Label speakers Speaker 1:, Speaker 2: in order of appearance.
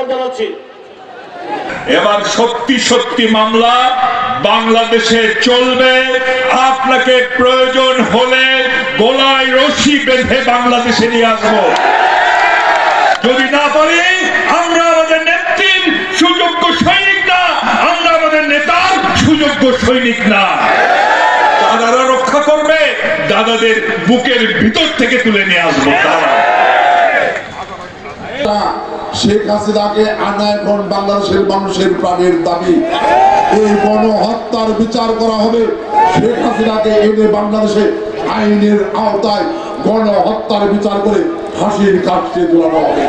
Speaker 1: আহ্বান
Speaker 2: এবার সত্যি সত্যি মামলা বাংলাদেশে চলবে। আপনাকে প্রয়োজন হলে গোলায় রশি বেঁধে বাংলাদেশে নিয়ে আসব। যদি না পারি, আমরা আমাদের নেত্রীর সুযোগ্য সৈনিক না, আমরা আমাদের নেতার সুযোগ্য সৈনিক না। দাদারা রক্ষা করবে, দাদাদের বুকের ভিতর থেকে তুলে নিয়ে আসব।
Speaker 3: শেখ হাসিনাকে আনা এখন বাংলাদেশের মানুষের প্রাণের দাবি। এই গণহত্যার বিচার করা হবে। শেখ হাসিনাকে এনে বাংলাদেশে আইনের আওতায় গণহত্যার বিচার করে ফাঁসির কাঠকে তোলানো হবে।